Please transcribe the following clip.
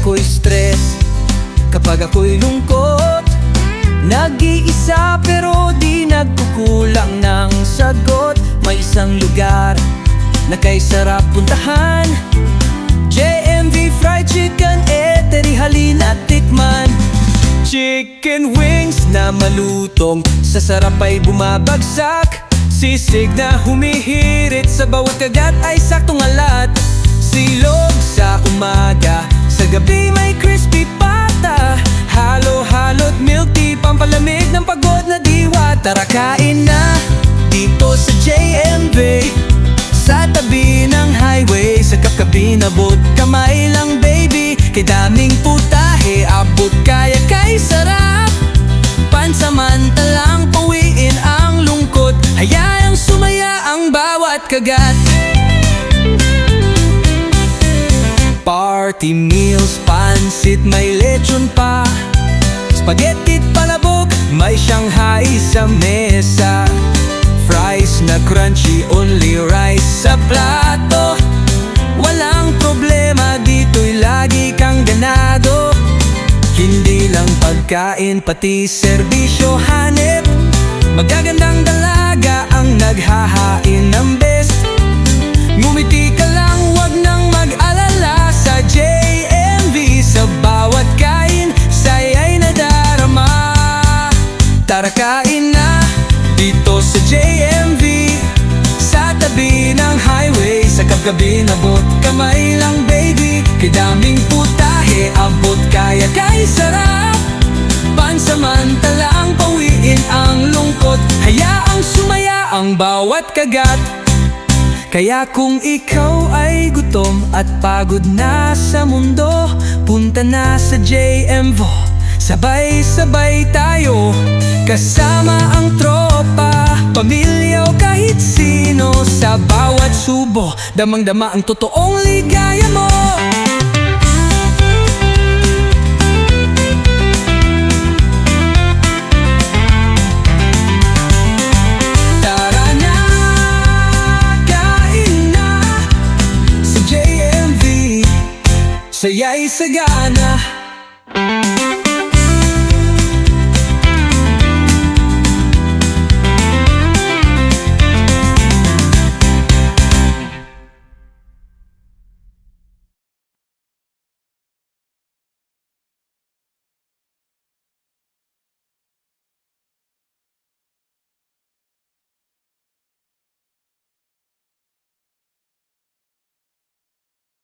ako'y stress. Kapag ako'y lungkot Nag-iisa pero di nagkukulang ng sagot. May isang lugar na kay sarap puntahan. JMV Fried Chicken Etery halina tikman. Chicken wings na malutong Sa sarap ay bumabagsak. Sisig na humihirit Sa bawat kagat ay saktong alat. Silog sa umaga Sa gabi may crispy pata. Halo-halo't milk tea Pampalamig ng pagod na diwa. Tara kain na Dito sa JMV Sa tabi ng highway Sa kapkabinabot Kamay lang baby. Kay daming putahe Abot kaya kay sarap. Pansamantalang pawiin ang lungkot. Hayaang sumaya ang bawat kagat Party meals, pansit, may lechon pa. Spaghetti't palabok, may Shanghai sa mesa. Fries na crunchy, only rice sa plato. Walang problema, dito'y lagi kang ganado. Hindi lang pagkain, pati serbisyo hanep. Magagandang dalaga ang naghahain sa kapgabi nabot Kamay lang baby, kay daming putahe Abot kaya kay sarap. Pansamantala ang pawiin ang lungkot. Hayaang sumaya ang bawat kagat. Kaya kung ikaw ay gutom at pagod na sa mundo Punta na sa JMVO Sabay-sabay tayo Kasama ang tropa bawat subo Damang-dama ang totoong ligaya mo. Saya'y sagana